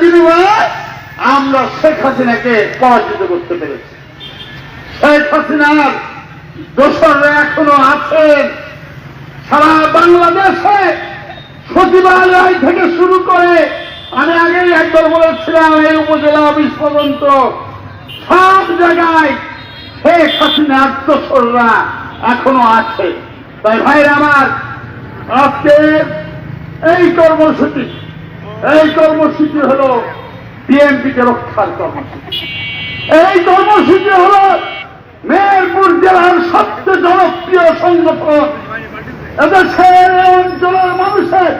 বিনিময়ে আমরা শেখ হাসিনাকে পরাজিত করতে পেরেছি। শেখ হাসিনার দোসররা এখনও আছেন। সারা বাংলাদেশে সচিবালয় থেকে শুরু করে, আমি আগেই একবার বলেছিলাম, এই উপজেলা অফিস পর্যন্ত সব জায়গায় শেখ হাসিনার দোসররা এখনও আছে। তাই ভাইরা আমার আজকে এই কর্মসূচি এই কর্মসূচি হলো বিএনপিকে রক্ষার কর্মসূচি। এই কর্মসূচি হল মেহেরপুর জেলার সবচেয়ে জনপ্রিয় সংগঠন। এদেশের অঞ্চলের মানুষের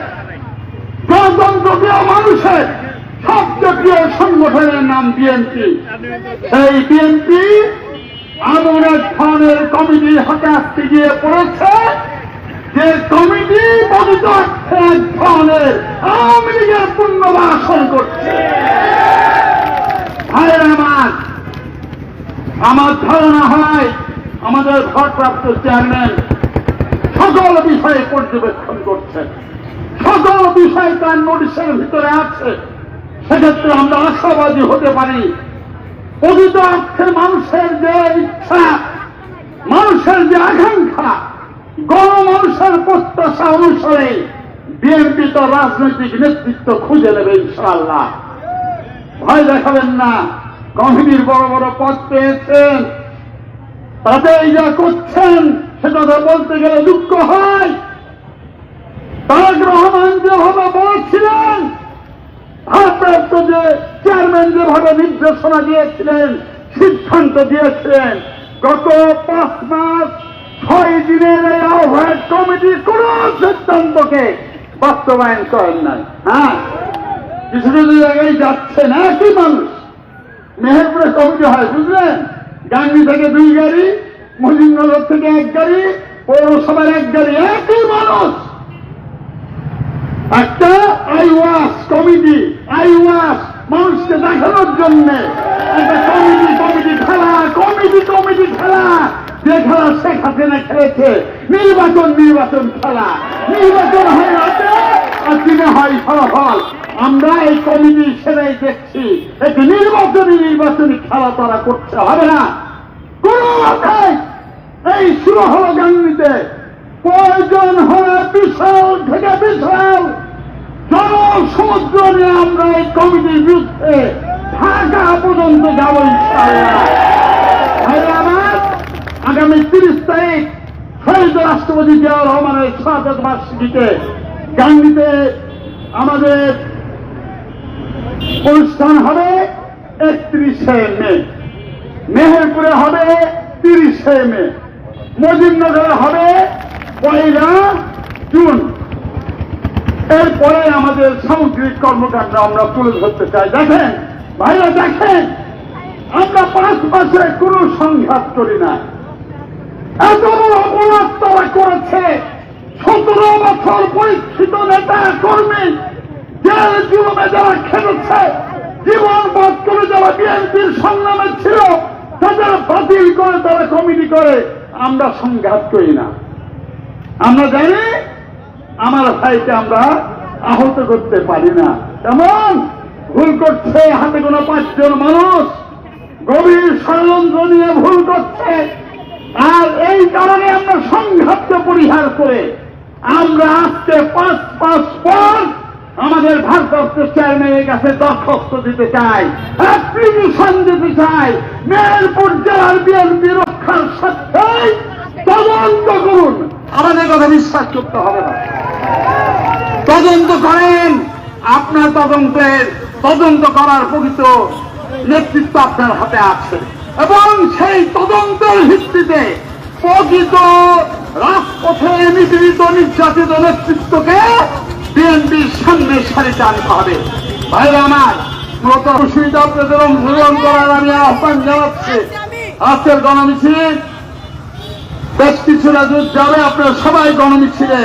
গণতন্ত্র প্রিয় মানুষের সবচেয়ে প্রিয় সংগঠনের নাম বিএনপি। সেই বিএনপি এমন এক ধরনের কমিটির হাতে আজকে গিয়ে পড়েছে। যে কমিটি মনোনীত এক ধরনের পুণ্যবাসন করছে। ভাইয়ের আমার আমার ধারণা হয় আমাদের ভারপ্রাপ্ত চেয়ারম্যান সকল বিষয়ে পর্যবেক্ষণ করছেন। সকল বিষয় তার নোটিশের ভিতরে আছে। সেক্ষেত্রে আমরা আশাবাদী হতে পারি প্রকৃত অর্থে মানুষের যে ইচ্ছা, মানুষের যে আকাঙ্ক্ষা, গণমানুষের প্রত্যাশা অনুসারে বিএনপি তো রাজনৈতিক নেতৃত্ব খুঁজে নেবে, ইনশাআল্লাহ। ভয় দেখাবেন না কমিটির বড় বড় পদ পেয়েছেন। তাতে এই যা করছেন, সেটা তো বলতে গেলে দুঃখ হয়। তারেক রহমান যেভাবে বলছিলেন, ভারপ্রাপ্ত যে চেয়ারম্যান যেভাবে নির্দেশনা দিয়েছিলেন, সিদ্ধান্ত দিয়েছিলেন, গত পাঁচ মাস ছয় দিনের এই আহ্বায়ক কমিটি কোন সিদ্ধান্তকে বাস্তবায়ন করেন নাই। হ্যাঁ? কিছু কিছু জায়গায় যাচ্ছেন একই মানুষ। মেহেরপুরে কমিটি হয়, বুঝলেন? গাঙ্গি থেকে দুই গাড়ি মজিনগর থেকে এক গাড়ি, পৌরসভার এক গাড়ি, একই মানুষ। একটা আইওয়াস কমিটি, আইওয়াস মানুষকে দেখানোর জন্য একটা কমিটি কমিটি খেলা, কমিটি কমিটি খেলা। যে খেলা শেখ হাসিনা খেলেছে, নির্বাচন নির্বাচন খেলা নির্বাচন হয় রাতে আর দিনে হয় ফলাফল আমরা এই কমিটি সেটাই দেখছি। একটি নির্বাচনী নির্বাচনী খেলা তারা করতে হবে না। এই শুরু হলো গাঙ্গিতে প্রয়োজন হলে বিশাল থেকে বিশাল জনসমুদ্র নিয়ে আমরা এই কমিটির বিরুদ্ধে ঢাকা পর্যন্ত যাব আগামী তিরিশ তারিখ শহীদ রাষ্ট্রপতি জিয়াউর রহমানের স্বাগত বার্ষিকীতে গাঙ্গিতে আমাদের অনুষ্ঠান হবে একত্রিশে মে। মেহেরপুরে হবে তিরিশে মে। মজিদনগরে হবে পয়লা জুন। এরপরে আমাদের সামগ্রিক কর্মকাণ্ড আমরা তুলে ধরতে চাই। দেখেন ভাইরা দেখেন, আমরা পাঁচ মাসে কোনো সংঘাত করি না। এত অপরাধ তারা করেছে। সতেরো বছর পরীক্ষিত নেতা কর্মী জেল জুলুমে যারা খেলেছে জীবন বাদ করে যারা বিএনপির সংগ্রামে ছিল, তাদের বাতিল করে, তারা কমিটি করে। আমরা সংঘাত করি না। আমরা জানি, আমার ভাইকে আমরা আহত করতে পারি না। তেমন ভুল করছে, হাতে কোনো পাঁচজন মানুষ। গভীর ষড়যন্ত্র নিয়ে ভুল করছে। আর এই কারণে আমরা সংঘাতকে পরিহার করে আমরা আজকে পাঁচ পাঁচ পর আমাদের ভারপ্রাপ্ত চেয়ারম্যানের কাছে দরখাস্ত দিতে চাই। অ্যাপ্লিকেশন দিতে চাই মেহেরপুর জেলার বিএনপি রক্ষার স্বার্থে তদন্ত করুন। আমাদের কথা বিশ্বাস করতে হবে না। তদন্ত করেন। আপনার তদন্তের তদন্ত করার প্রকৃত নেতৃত্ব আপনার হাতে আছে। এবং সেই তদন্তের ভিত্তিতে প্রকৃত রাজপথে নিপীড়িত নির্যাতিত নেতৃত্বকে সামনে চার হবে ভাইরা আমার, মূলত সুবিধা অংশগ্রহণ করার আমি আহ্বান জানাচ্ছি। আজকের গণমিছিল বেশ কিছুটা দূর যাবে, আপনারা সবাই গণমিছিলে